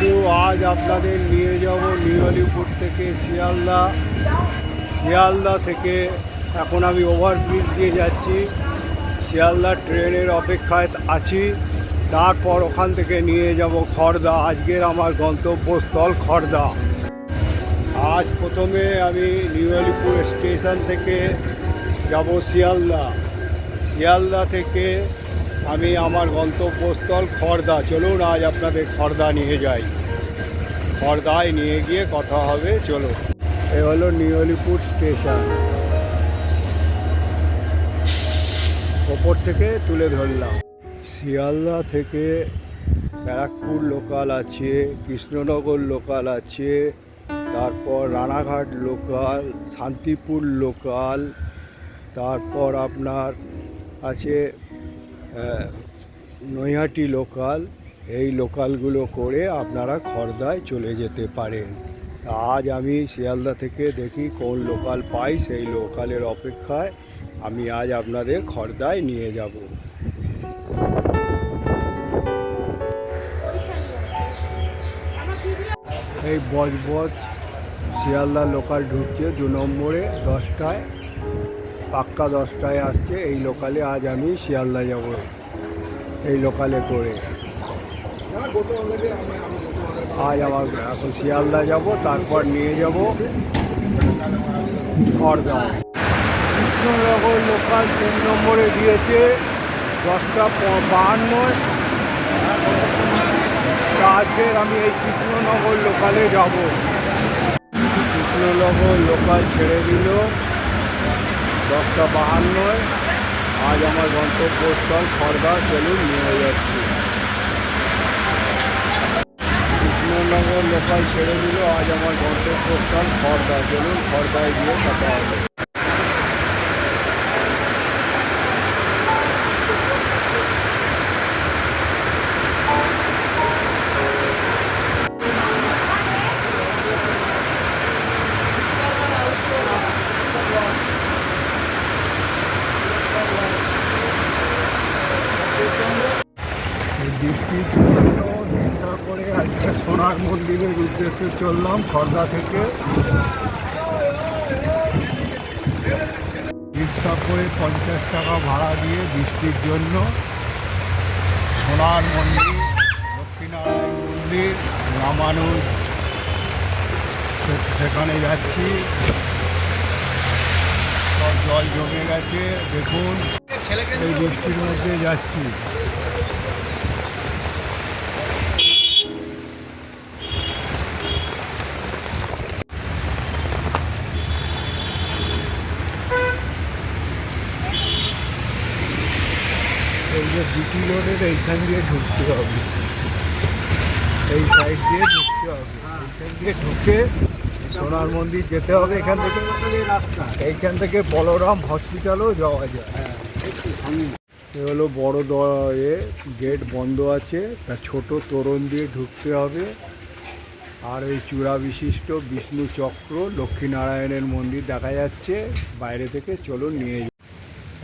বন্ধু আজ আপনাদের নিয়ে যাব নিউ আলিপুর থেকে শিয়ালদা। শিয়ালদা থেকে এখন আমি ওভারব্রিজ দিয়ে যাচ্ছি। শিয়ালদা ট্রেনের অপেক্ষায় আছি। তারপর ওখান থেকে নিয়ে যাব খড়দা আজকের আমার গন্তব্যস্থল খড়দা আজ প্রথমে আমি নিউ আলিপুর স্টেশন থেকে যাব শিয়ালদা। শিয়ালদা থেকে আমি আমার গন্তব্যস্থল খড়দা চলুন আজ আপনাদের খড়দা নিয়ে যাই। খড়দায় নিয়ে গিয়ে কথা হবে চলো এ হলো নিউলিপুর স্টেশন। ওপর থেকে তুলে ধরলাম। শিয়ালদা থেকে ব্যারাকপুর লোকাল আছে, কৃষ্ণনগর লোকাল আছে, তারপর রানাঘাট লোকাল, শান্তিপুর লোকাল, তারপর আপনার আছে নৈহাটি লোকাল, এই লোকালগুলো করে আপনারা খড়দায় চলে যেতে পারেন। আজ আমি শিয়ালদা থেকে দেখি কোন লোকাল পাই সেই লোকালের অপেক্ষায়। আমি আজ আপনাদের খর্দায় নিয়ে যাব। এই বজবজ শিয়ালদা লোকাল ঢুকছে দু নম্বরে, দশটায়। পাক্কা দশটায় আসছে, এই লোকালে আজ আমি শিয়ালদা যাব। এই লোকালে করে। আজ আমার এখন শিয়ালদা যাব, তারপর নিয়ে যাব খড়দা কৃষ্ণনগর লোকাল তিন নম্বরে দিয়েছে, দশটা বাহান্ন। আজকের আমি এই কৃষ্ণনগর লোকালে যাব। কৃষ্ণনগর লোকাল ছেড়ে দিল। দশটা বাহান্নয় আজ আমার গন্তব্যস্থল খড়গা চলুন নিয়ে যাচ্ছি। কৃষ্ণনগর লোকাল ছেড়ে দিল, আজ আমার গন্তব্যস্থল খড়গা চলুন খড়গায় গিয়ে কথা হবে। উদ্দেশ্যে চললাম, খর্দা থেকে। রিক্সা করে পঞ্চাশ টাকা ভাড়া দিয়ে বৃষ্টির জন্য সোনার মন্দির দক্ষিণারায়ণ মন্দির রামানুজ সেখানে যাচ্ছি। সব জল জমে গেছে, দেখুন, এই বৃষ্টির মধ্যে যাচ্ছি। যে বিটি রোডের এইখান দিয়ে ঢুকতে হবে। এই সাইড দিয়ে ঢুকতে হবে। এইখান দিয়ে ঢুকে সোনার মন্দির যেতে হবে এখান থেকে। এইখান থেকে বলরাম হসপিটালও যাওয়া যায়। এ হলো বড় দ- এ গেট বন্ধ আছে। তা ছোট তোরণ দিয়ে ঢুকতে হবে। আর ওই চূড়া বিশিষ্ট বিষ্ণু চক্র লক্ষ্মীনারায়ণের মন্দির দেখা যাচ্ছে। বাইরে থেকে চলুন নিয়ে।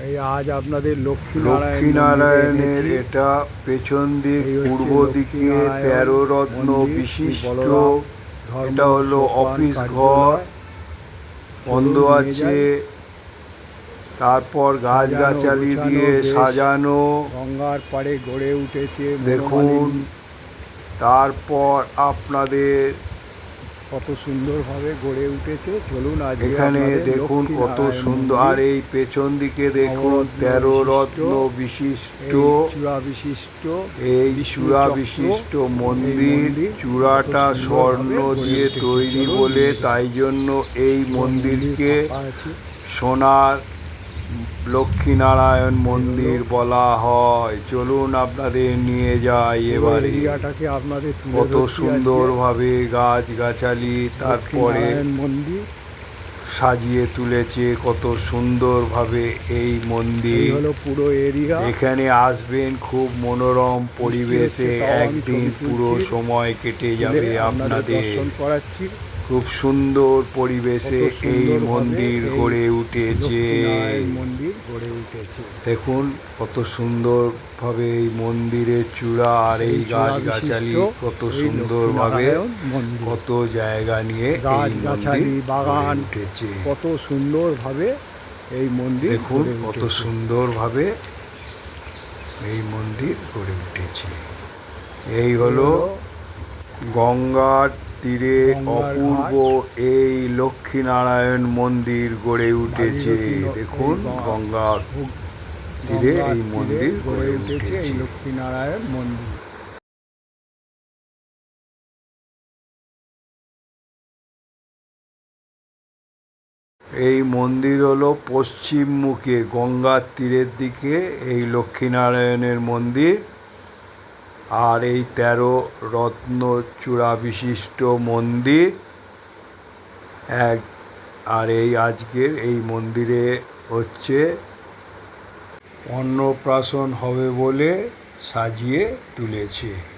এই আজ আপনাদের লক্ষ্মীনারায়ণ লক্ষ্মীনারায়ণের এটা পেছন দিক পূর্ব দিকে তেরো রত্ন বিশিষ্ট। এটা হলো অফিস ঘর। বন্ধ আছে। তারপর গাছগাছালি দিয়ে সাজানো। গঙ্গার পাড়ে গড়ে উঠেছে দেখুন তারপর আপনাদের কত সুন্দরভাবে গড়ে উঠেছে। চলুন আজ এখানে দেখুন কত সুন্দর। আর এই পেছন দিকে দেখুন তেরো রত্ন বিশিষ্ট। চূড়া বিশিষ্ট এই চূড়া বিশিষ্ট মন্দির চূড়াটা স্বর্ণ দিয়ে তৈরি বলে তাই জন্য এই মন্দিরকে সোনার লক্ষ্মীনারায়ণ মন্দির বলা হয়। চলুন আপনাদের নিয়ে যাই এবারে। আপনাদের কত। সুন্দরভাবে গাছ গাছালি তারপরে মন্দির। সাজিয়ে তুলেছে কত সুন্দরভাবে এই মন্দির। পুরো এরিয়া। এখানে আসবেন খুব মনোরম পরিবেশে। একদিন পুরো সময় কেটে যাবে আপনাদের করাচ্ছি। খুব সুন্দর পরিবেশে এই মন্দির গড়ে উঠেছে। মন্দির গড়ে উঠেছে। দেখুন কত সুন্দরভাবে এই মন্দিরের চূড়া আর এই গাছগাছালি কত সুন্দরভাবে কত জায়গা নিয়ে গাছগাছালি, বাগান, উঠেছে। কত সুন্দরভাবে এই মন্দির দেখুন কত। সুন্দরভাবে এই মন্দির গড়ে উঠেছে। এই হলো গঙ্গার তীরে অপূর্ব এই লক্ষ্মীনারায়ণ মন্দির গড়ে উঠেছে। দেখুন গঙ্গা- গঙ্গার তীরে এই মন্দির গড়ে গড়ে উঠেছে এই লক্ষ্মীনারায়ণ মন্দির। এই মন্দির হলো পশ্চিম মুখে গঙ্গার তীরের দিকে। এই লক্ষ্মীনারায়ণের মন্দির আর এই তেরো রত্ন চূড়া বিশিষ্ট মন্দির, এক, আর এই আজকের এই মন্দিরে হচ্ছে অন্নপ্রাশন হবে বলে সাজিয়ে তুলেছে।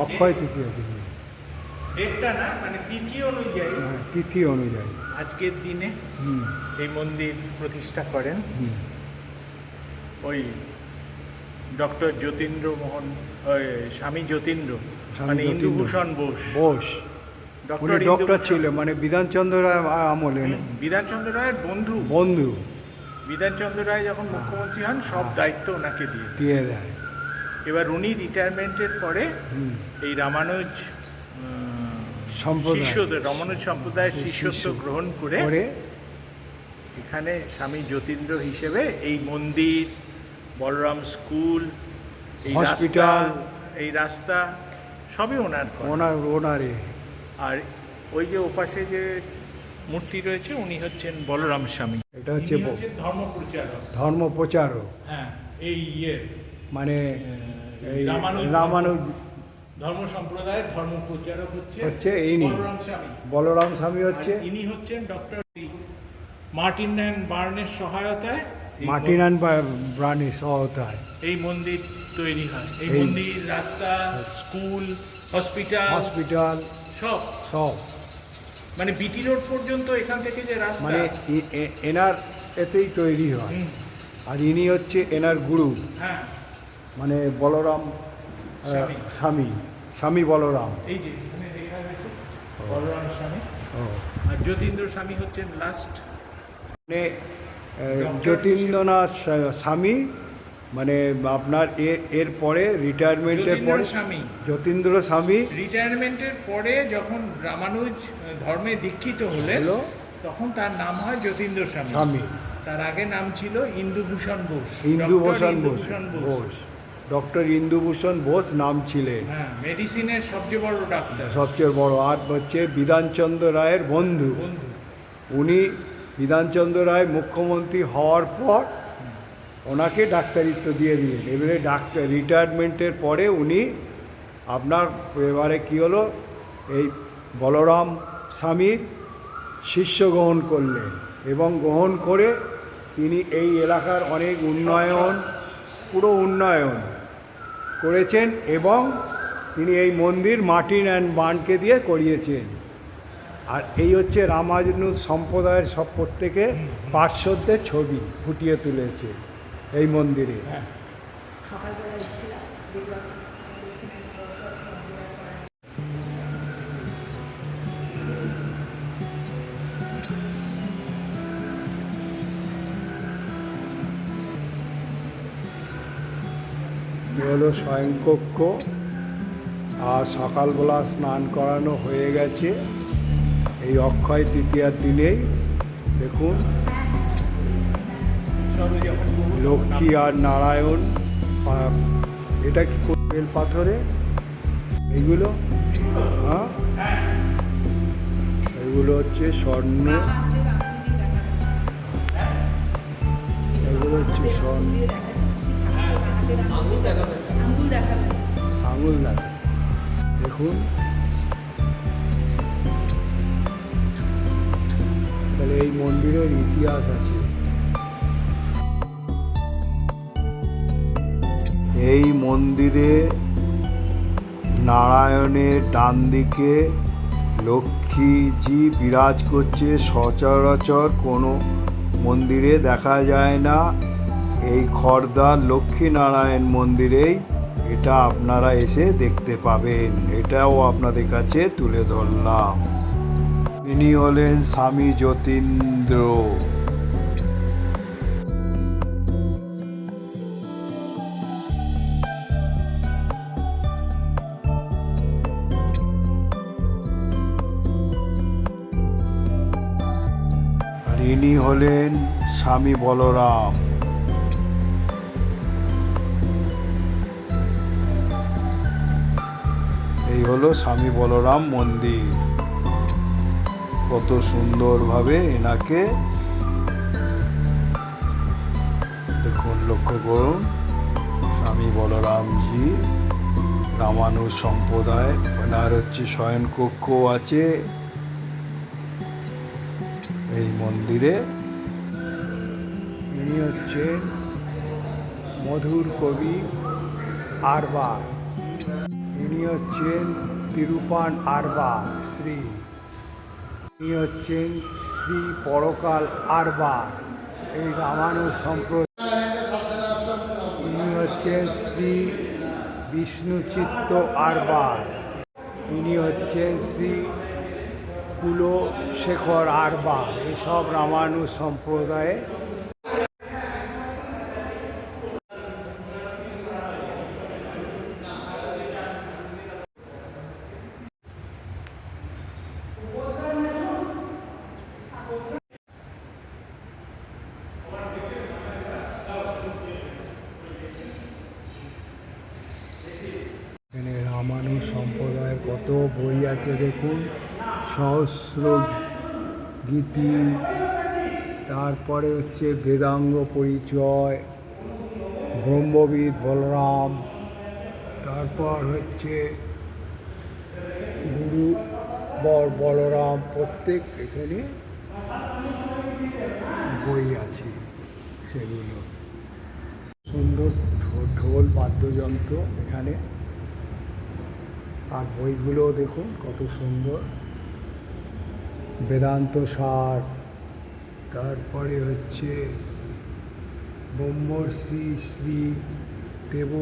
অক্ষয় তৃতীয় দিনে। ডেটটা না মানে তিথি অনুযায়ী। হ্যাঁ, তিথি অনুযায়ী। আজকের দিনে হুম। এই মন্দির প্রতিষ্ঠা করেন। ওই ডক্টর যতীন্দ্র মোহন স্বামী যতীন্দ্র মানে। ইন্দুভূষণ বোস। বোস। উনি ডক্টর ডক্টর ছিল মানে বিধানচন্দ্র রায় আমলে বিধানচন্দ্র রায়ের বন্ধু। বন্ধু। বিধানচন্দ্র রায় যখন মুখ্যমন্ত্রী হন সব দায়িত্ব ওনাকে দিয়ে দিয়ে দেয়। এবার উনি রিটায়ারমেন্টের পরে এই রামানুজ শিষ্যদের রমানুজ সম্প্রদায়ের শিষ্যত্ব গ্রহণ করে এখানে স্বামী যতীন্দ্র হিসেবে এই মন্দির বলরাম স্কুল এই হসপিটাল। এই রাস্তা সবই ওনার ওনার ওনারে। আর ওই যে ওপাশে যে মূর্তি রয়েছে উনি হচ্ছেন বলরাম স্বামী। এটা হচ্ছে হচ্ছেন ধর্মপ্রচারক। ধর্ম প্রচারক হ্যাঁ এই ইয়ে মানে এই রামানুজ ধর্ম সম্প্রদায়ের ধর্ম প্রচারক হচ্ছে হচ্ছে ইনি। বলরাম স্বামী। হচ্ছে ইনি হচ্ছেন ডক্টর মার্টিন অ্যান্ড বার্নের সহায়তায় মার্টিন অ্যান্ড ব্রানি সহায়তায়। এই মন্দির তৈরি হয়। এই মন্দির রাস্তা স্কুল হসপিটাল হসপিটাল সব। সব। মানে বিটি রোড পর্যন্ত এখান থেকে যে রাস্তা মানে এনার এতেই তৈরি হয়। আর ইনি হচ্ছে এনার গুরু। হ্যাঁ। মানে বলরাম স্বামী। স্বামী বলরাম। এই যে বলরাম স্বামী। ও। আর যতীন্দ্র স্বামী হচ্ছেন লাস্ট মানে যতীন্দ্রনাথ স্বামী মানে আপনার এর পরে রিটায়ারমেন্টের পরে স্বামী। যতীন্দ্র স্বামী। রিটায়ারমেন্টের পরে যখন রামানুজ ধর্মে দীক্ষিত হলো তখন তার নাম হয় যতীন্দ্র স্বামী। স্বামী। তার আগে নাম ছিল ইন্দুভূষণ বোস। ইন্দুভূষণ বোস। বোস। ডক্টর ইন্দুভূষণ বোস নাম ছিলেন। হ্যাঁ মেডিসিনের সবচেয়ে বড় ডাক্তার। সবচেয়ে বড় আর হচ্ছে বিধানচন্দ্র রায়ের বন্ধু। বন্ধু। উনি বিধানচন্দ্র রায় মুখ্যমন্ত্রী হওয়ার পর ওনাকে ডাক্তারিত্ব দিয়ে দিলেন। এবারে ডাক্তার রিটায়ারমেন্টের পরে উনি আপনার এবারে কী হলো এই বলরাম স্বামীর শিষ্য গ্রহণ করলেন এবং গ্রহণ করে তিনি এই এলাকার অনেক উন্নয়ন পুরো উন্নয়ন করেছেন এবং তিনি এই মন্দির মার্টিন অ্যান্ড বানকে দিয়ে করিয়েছেন। আর এই হচ্ছে রামাজনু সম্প্রদায়ের সব প্রত্যেকে পার্শ্বদের ছবি ফুটিয়ে তুলেছে এই মন্দিরে। হলো স্বয়ংকক্ষ আর সকালবেলা স্নান করানো হয়ে গেছে। এই অক্ষয় তৃতীয়ার দিনেই দেখুন লক্ষ্মী আর নারায়ণ এটা কি বেল পাথরে? এইগুলো? হ্যাঁ? এগুলো হচ্ছে স্বর্ণ। এগুলো হচ্ছে স্বর্ণ। আঙুল দেখুন। তাহলে এই মন্দিরের ইতিহাস আছে। এই মন্দিরে নারায়ণের ডান দিকে লক্ষ্মীজি বিরাজ করছে। সচরাচর কোনো মন্দিরে দেখা যায় না। এই খড়দার লক্ষ্মীনারায়ণ মন্দিরেই এটা আপনারা এসে দেখতে পাবেন। এটাও আপনাদের কাছে তুলে ধরলাম। ইনি হলেন স্বামী যতীন্দ্র। ইনি হলেন স্বামী বলরাম। এই হলো স্বামী বলরাম মন্দির। কত সুন্দরভাবে এনাকে দেখুন, লক্ষ্য করুন, স্বামী বলরামজি রামানুজ সম্প্রদায় ওনার হচ্ছে শয়নকক্ষ আছে। এই মন্দিরে ইনি হচ্ছেন মধুর কবি আরবার। ইনি হচ্ছেন তিরুপান আরবা শ্রী ইনি হচ্ছেন শ্রী পরকাল আরবা এই রামানুজ সম্প্রদায় ইনি হচ্ছেন শ্রী বিষ্ণুচিত্ত আরবার ইনি হচ্ছেন শ্রী কুলশেখর আরবা এসব রামানুজ সম্প্রদায়ে এখানে রামানুজ সম্প্রদায়ের কত বই আছে দেখুন সহস্র গীতি, তারপরে হচ্ছে বেদাঙ্গ পরিচয়, ব্রহ্মবিদ বলরাম, তারপর হচ্ছে গুরু বলরাম, প্রত্যেক এখানে বই আছে সেগুলো। সুন্দর ঢোল বাদ্যযন্ত্র এখানে। আর বইগুলো দেখুন কত সুন্দর। বেদান্ত সার, তারপরে হচ্ছে ব্রহ্মর্ষি শ্রী দেব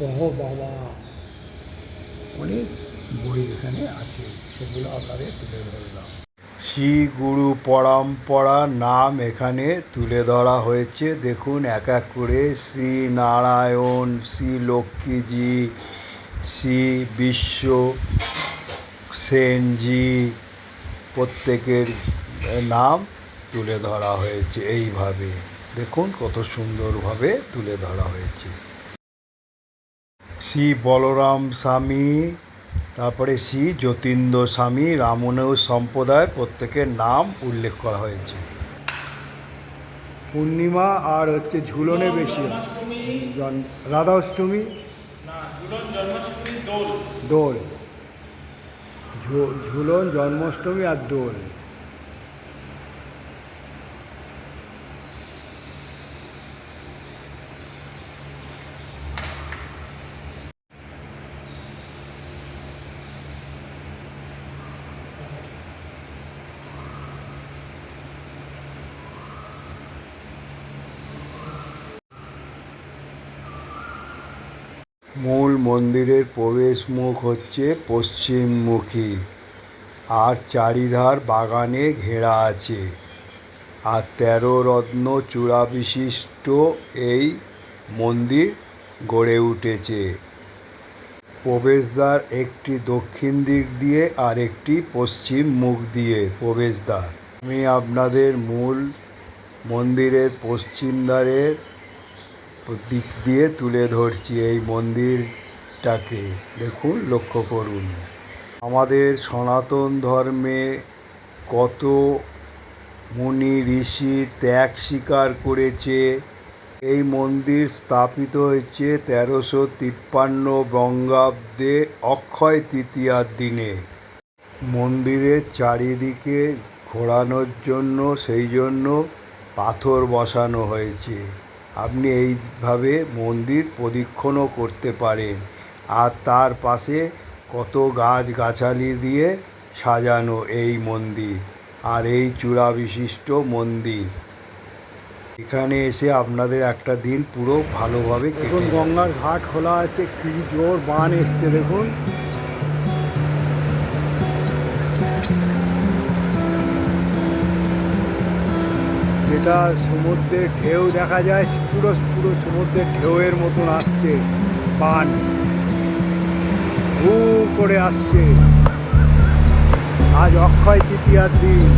বহ বাবা অনেক বই এখানে আছে, সেগুলো আপনাদের তুলে ধরলাম। শ্রী গুরু পরম্পরা নাম এখানে তুলে ধরা হয়েছে। দেখুন, এক এক করে শ্রী নারায়ণ, শ্রী লক্ষ্মীজি, শ্রী বিশ্ব সেনজি প্রত্যেকের নাম তুলে ধরা হয়েছে এইভাবে। দেখুন কত সুন্দরভাবে তুলে ধরা হয়েছে। শ্রী বলরাম স্বামী তারপরে শ্রী যতীন্দ্র স্বামী রামনুজ সম্প্রদায়ের প্রত্যেকের নাম উল্লেখ করা হয়েছে। পূর্ণিমা আর হচ্ছে ঝুলনে বেশি। জন- রাধা অষ্টমী না ঝুলন জন্মাষ্টমী দোল। ঝুলন জন্মাষ্টমী আর দোল মূল মন্দিরের প্রবেশ মুখ হচ্ছে পশ্চিমমুখী আর চারিধার বাগানে ঘেরা আছে। আর তেরো রত্ন চূড়া বিশিষ্ট এই মন্দির গড়ে উঠেছে। প্রবেশদ্বার একটি দক্ষিণ দিক দিয়ে আর একটি পশ্চিম মুখ দিয়ে প্রবেশদ্বার। আমি আপনাদের মূল মন্দিরের পশ্চিম দ্বারের দিক দিয়ে তুলে ধরছি। এই মন্দিরটাকে দেখুন, লক্ষ্য করুন। আমাদের সনাতন ধর্মে কত মুনি, ঋষি ত্যাগ স্বীকার করেছে। এই মন্দির স্থাপিত হয়েছে তেরোশো তিপ্পান্ন বঙ্গাব্দে অক্ষয় তৃতীয়ার দিনে। মন্দিরের চারিদিকে ঘোরানোর জন্য, সেই জন্য পাথর বসানো হয়েছে। আপনি এইভাবে মন্দির প্রদক্ষিণও করতে পারেন। আর তার পাশে কত গাছগাছালি দিয়ে সাজানো এই মন্দির আর এই চূড়া বিশিষ্ট মন্দির। এখানে এসে আপনাদের একটা দিন পুরো ভালোভাবে দেখুন কেটে গঙ্গার ঘাট খোলা আছে কি জোর বান এসছে দেখুন। যেটা সমুদ্রের ঢেউ দেখা যায় পুরো পুরো সমুদ্রের ঢেউয়ের মতন আসছে বান। হু করে আসছে। আজ অক্ষয় তৃতীয়ার দিন।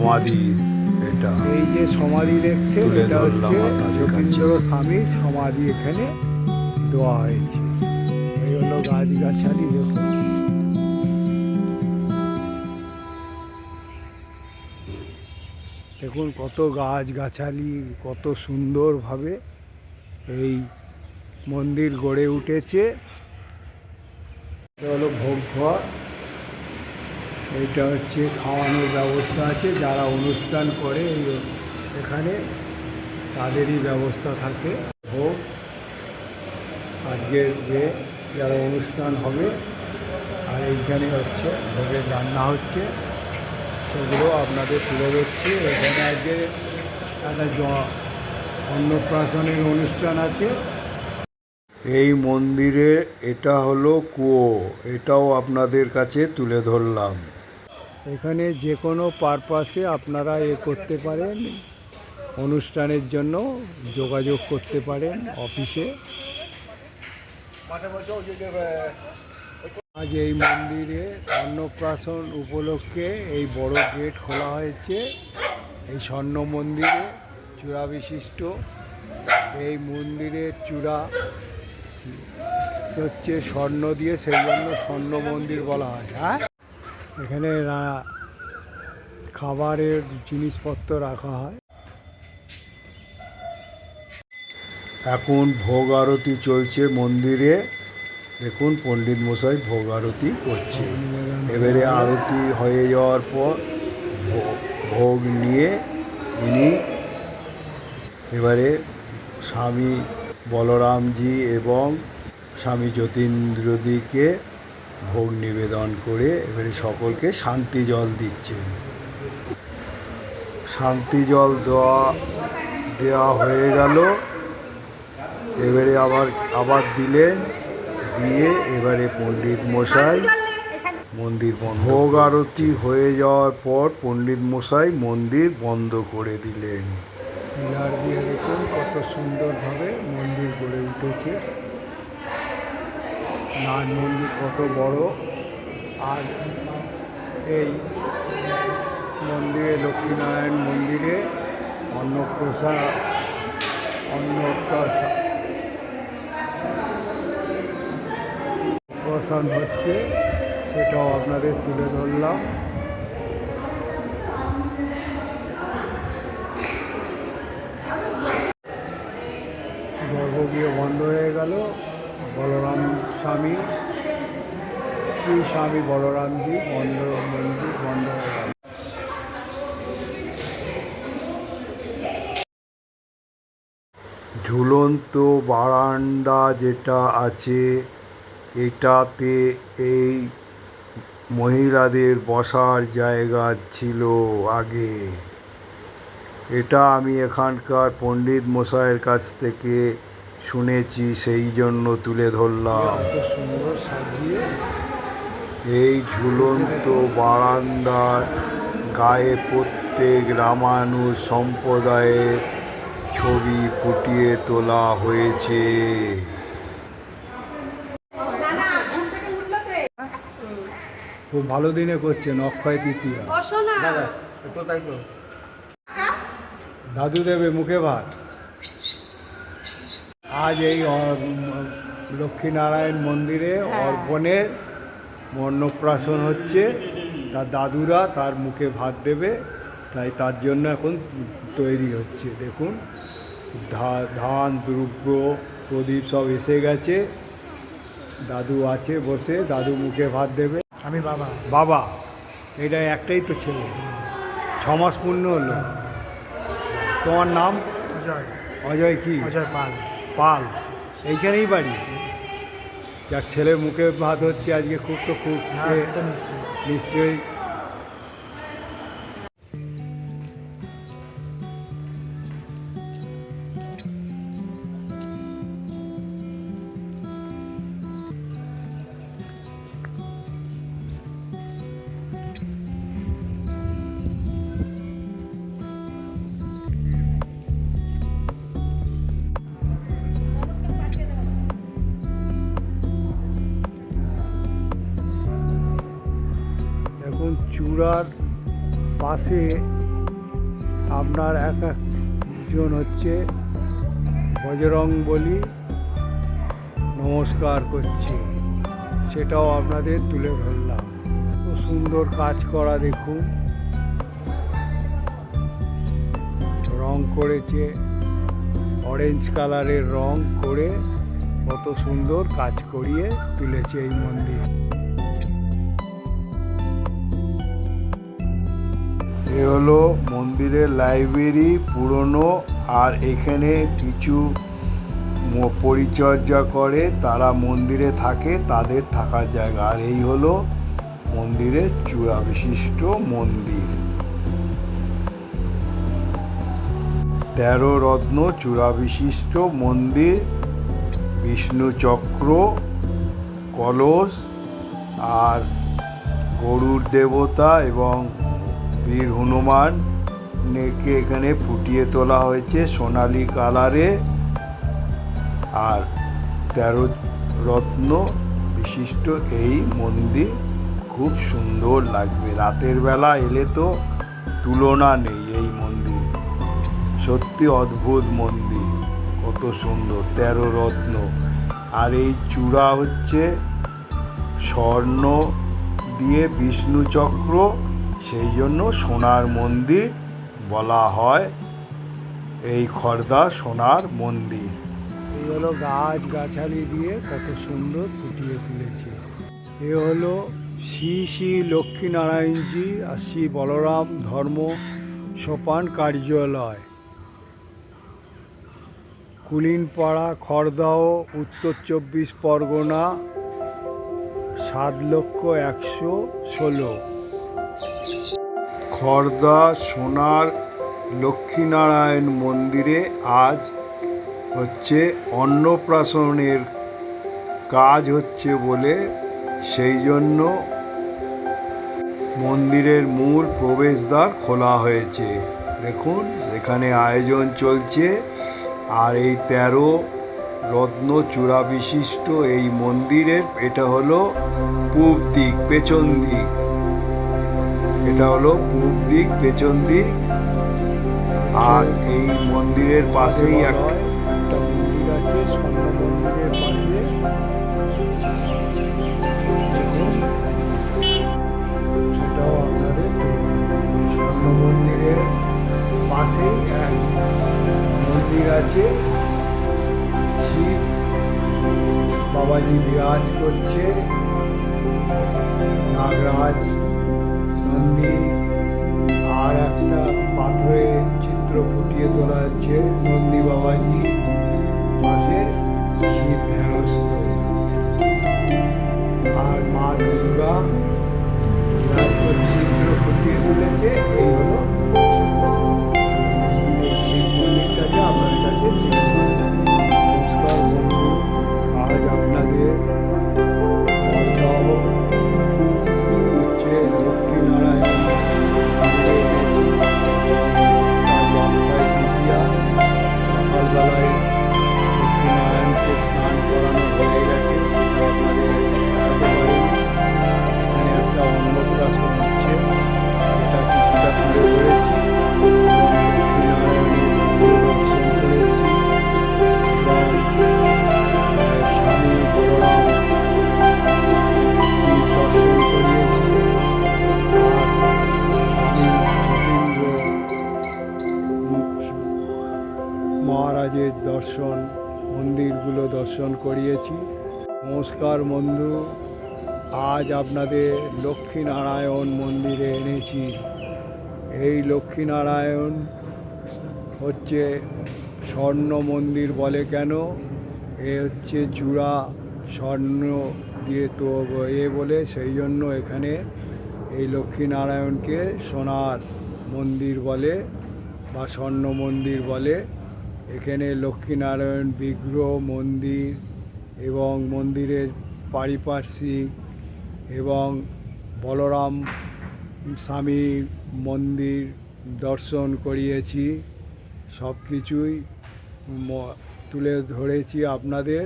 সমাধি এটা এই যে সমাধি দেখছেন তুলে এটা হচ্ছে। যতীন্দ্র স্বামীর সমাধি এখানে দেওয়া হয়েছে। এই হলো গাছগাছালি দেখুন। দেখুন কত গাছগাছালি কত সুন্দরভাবে এই মন্দির গড়ে উঠেছে। এটা হলো ভোগ ঘর। এটা হচ্ছে খাওয়ানোর ব্যবস্থা আছে, যারা অনুষ্ঠান করে এই এখানে, তাদেরই ব্যবস্থা থাকে। ভোগ আজকের যে যারা অনুষ্ঠান হবে, আর এইখানে হচ্ছে ভোগের রান্না হচ্ছে, সেগুলো আপনাদের তুলে ধরছি। এখানে আজকে একটা অন্নপ্রাশনের অনুষ্ঠান আছে। এই মন্দিরে এটা হলো কুয়ো, এটাও আপনাদের কাছে তুলে ধরলাম। এখানে যে কোনো পারপাসে আপনারা এ করতে পারেন, অনুষ্ঠানের জন্য যোগাযোগ করতে পারেন অফিসে। আজ এই মন্দিরে অন্নপ্রাশন উপলক্ষে এই বড় গেট খোলা হয়েছে। এই স্বর্ণ মন্দিরে চূড়া বিশিষ্ট। এই মন্দিরের চূড়া হচ্ছে স্বর্ণ দিয়ে, সেই জন্য স্বর্ণ মন্দির বলা হয়। হ্যাঁ? এখানে খাবারের জিনিসপত্র রাখা হয়। এখন ভোগ আরতি চলছে মন্দিরে। দেখুন পণ্ডিত মশাই ভোগ আরতি করছে। এবারে আরতি হয়ে যাওয়ার পর ভোগ নিয়ে ইনি এবারে স্বামী বলরামজি এবং স্বামী যতীন্দ্রদিকে ভোগ নিবেদন করে এবারে সকলকে শান্তি জল দিচ্ছেন শান্তি জল দেওয়া দেওয়া হয়ে গেল। এবারে আবার আবার দিলেন, দিয়ে এবারে পণ্ডিত মশাই, মন্দির বন্ধ। ভোগ আরতি হয়ে যাওয়ার পর পণ্ডিত মশাই মন্দির বন্ধ করে দিলেন। পিলার দিয়ে দেখুন কত সুন্দরভাবে মন্দির গড়ে উঠেছে। নাট মন্দির কত বড়। আর এই মন্দিরে, লক্ষ্মীনারায়ণ মন্দিরে অন্নপ্রসা অন্নপ্রসা প্রসান হচ্ছে, সেটাও আপনাদের তুলে ধরলাম। গর্ভগৃহ বন্ধ হয়ে গেল। বলরাম স্বামী, শ্রী স্বামী বলরামজি বন্ধ মন্দির বন্ধ ঝুলন্ত বারান্দা যেটা আছে, এটাতে এই মহিলাদের বসার জায়গা ছিল আগে। এটা আমি এখানকার পণ্ডিত মশাইয়ের কাছ থেকে শুনেছি সেই জন্য তুলে ধরলাম। এত সুন্দর সাজিয়ে এই ঝুলন্ত বারান্দার গায়ে প্রত্যেক রামানুজ সম্প্রদায়ের ছবি ফুটিয়ে তোলা হয়েছে। খুব ভালো দিনে করছেন অক্ষয় তৃতীয়া। তো দাদু দেবে মুখে ভাত। আজ এই লক্ষ্মীনারায়ণ মন্দিরে অর্পণের অন্নপ্রাশন হচ্ছে। তার দাদুরা তার মুখে ভাত দেবে তাই তার জন্য এখন তৈরি হচ্ছে। দেখুন ধা- ধান দ্রব্য প্রদীপ সব এসে গেছে। দাদু আছে বসে দাদু মুখে ভাত দেবে। আমি বাবা। বাবা এটা একটাই তো ছেলে। ছমাস পূর্ণ হলো। তোমার নাম? অজয়। অজয় কি? অজয় পাল। পাল এইখানেই বাড়ি। যাক ছেলের মুখে ভাত হচ্ছে আজকে খুব তো খুব এ, নিশ্চয়ই। পাশে আপনার এক একজন হচ্ছে বজরং বলি নমস্কার করছে। সেটাও আপনাদের তুলে ধরলাম। খুব সুন্দর কাজ করা দেখুন। রং করেছে অরেঞ্জ কালারের রং করে কত সুন্দর কাজ করিয়ে তুলেছে এই মন্দির। এ হলো মন্দিরের লাইব্রেরি পুরনো, আর এখানে কিছু পরিচর্যা করে তারা মন্দিরে থাকে, তাদের থাকার জায়গা। আর এই হলো মন্দিরের চূড়া বিশিষ্ট মন্দির। তেরো রত্ন চূড়া বিশিষ্ট মন্দির বিষ্ণুচক্র কলস, আর গরুর দেবতা এবং বীর হনুমান নেকে এখানে ফুটিয়ে তোলা হয়েছে সোনালি কালারে। আর তেরো রত্ন বিশিষ্ট এই মন্দির খুব সুন্দর লাগবে। রাতের বেলা এলে তো তুলনা নেই এই মন্দির। সত্যি অদ্ভুত মন্দির, কত সুন্দর, তেরো রত্ন। আর এই চূড়া হচ্ছে স্বর্ণ দিয়ে বিষ্ণু চক্র সেই জন্য সোনার মন্দির বলা হয়। এই খর্দা সোনার মন্দির। এই হলো গাছ গাছালি দিয়ে কত সুন্দর ফুটিয়ে তুলেছে। এ হলো শ্রী শ্রী লক্ষ্মীনারায়ণজি আর শ্রী বলরাম ধর্ম সোপান কার্যালয়। কুলিনপাড়া খড়দাও উত্তর চব্বিশ পরগনা, সাত লক্ষ একশো ষোলো। খড়দা সোনার লক্ষ্মীনারায়ণ মন্দিরে আজ হচ্ছে অন্নপ্রাশনের কাজ হচ্ছে বলে সেই জন্য মন্দিরের মূল প্রবেশদ্বার খোলা হয়েছে। দেখুন, সেখানে আয়োজন চলছে। আর এই তেরো রত্ন চূড়া বিশিষ্ট এই মন্দিরের এটা হলো পূব দিক, পেছন দিক। এটা হলো পূব দিক, পেছন দিক। আর এই মন্দিরের পাশেই একটা মন্দির আছে মন্দিরের পাশে। মন্দিরের পাশেই আছে। শিব বাবাজি বিরাজ করছে। নাগরাজ নন্দী আর একটা পাথরে চিত্র ফুটিয়ে তোলা হচ্ছে নন্দী বাবাজি পাশে শিব ধ্যানস্থ। আর মা দুর্গা চিত্র ফুটিয়ে তুলেছে, এই হলো নমস্কার বন্ধু। আজ আপনাদের লক্ষ্মীনারায়ণ মন্দিরে এনেছি। এই লক্ষ্মীনারায়ণ হচ্ছে স্বর্ণ মন্দির বলে কেন? এ হচ্ছে চূড়া স্বর্ণ দিয়ে তো এ বলে সেই জন্য এখানে এই লক্ষ্মীনারায়ণকে সোনার মন্দির বলে বা স্বর্ণ মন্দির বলে। এখানে লক্ষ্মীনারায়ণ বিগ্রহ মন্দির এবং মন্দিরের পারিপার্শ্বিক এবং বলরাম স্বামী মন্দির দর্শন করিয়েছি, সব কিছুই তুলে ধরেছি আপনাদের।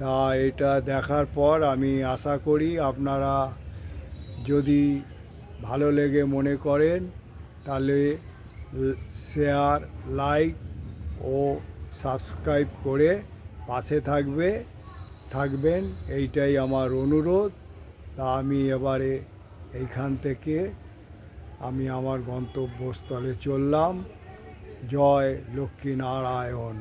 তা এটা দেখার পর আমি আশা করি আপনারা যদি ভালো লেগে মনে করেন, তাহলে শেয়ার লাইক ও সাবস্ক্রাইব করে পাশে থাকবে। থাকবেন, এইটাই আমার অনুরোধ। তা আমি এবারে এইখান থেকে আমি আমার গন্তব্যস্থলে চললাম। জয় লক্ষ্মীনারায়ণ।